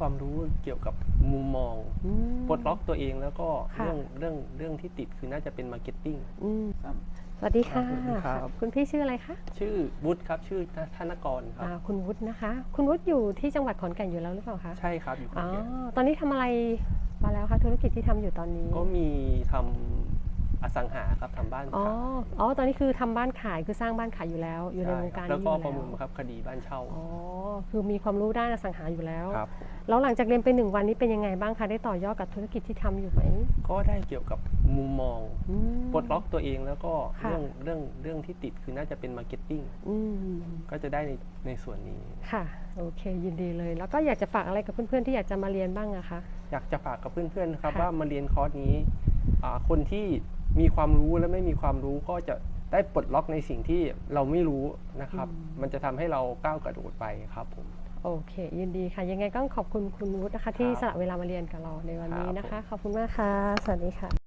ความรู้เกี่ยวกับมุมมองอืม ปลดล็อกตัวเองแล้วก็ค่ะ เรื่องเรื่องเรื่องที่ติดคือน่าจะเป็นมาร์เก็ตติ้ง อืมสวัสดีค่ะ สวัสดีครับ คุณพี่ชื่ออะไรคะชื่อวุฒิครับชื่อธนกรครับ อ่าคุณวุฒินะคะ คุณวุฒิอยู่ที่จังหวัดขอนแก่นอยู่แล้วหรือเปล่าคะใช่ครับอยู่ขออ๋นอแก่นตอนนี้ทำอะไรมาแล้วคะธุรกิจที่ทำอยู่ตอนนี้ก็มีทำ อสังหาครับทำบ้านอ๋อขายอ๋อตอนนี้คือทำบ้านขายคือสร้างบ้านขายอยู่แล้ว อยู่ในใช่วงคการรับแล้วนี้ก็อยู่ประมูลแล้วครับคดีบ้านเช่าอ๋อคือมีความรู้ด้านอสังหาอยู่แล้ว ครับ แล้วหลังจากเรียนไปหนึ่งวันนี้เป็นยังไงบ้างคะได้ต่อยอดกับธุรกิจที่ทำอยู่ไหมก็ได้เกี่ยวกับมุมมองอืม ปลดล็อกตัวเองแล้วก็ค่ะ เรื่องเรื่องเรื่องที่ติดคือน่าจะเป็นมาร์เก็ตติ้งอืมก็จะได้ในในส่วนนี้ ค่ะ โอเค ยินดีเลย แล้วก็อยากจะฝากอะไรกับเพื่อนๆที่อยากจะมาเรียนบ้างอะคะ อยากจะฝากกับเพื่อนๆนะครับค่ะ ว่ามาเรียนคอร์สนี้อ่าคนที่ มีความรู้และไม่มีความรู้ก็จะได้ปลดล็อกในสิ่งที่เราไม่รู้นะครับ มันจะทำให้เราก้าวกระโดดไปครับผมโอเค ยินดีค่ะ ยังไงก็ขอบคุณคุณวุฒินะคะ ที่ครับสละเวลามาเรียนกับเราในวันนี้นะครัคะบผมขอบคุณมากค่ะ สวัสดีค่ะ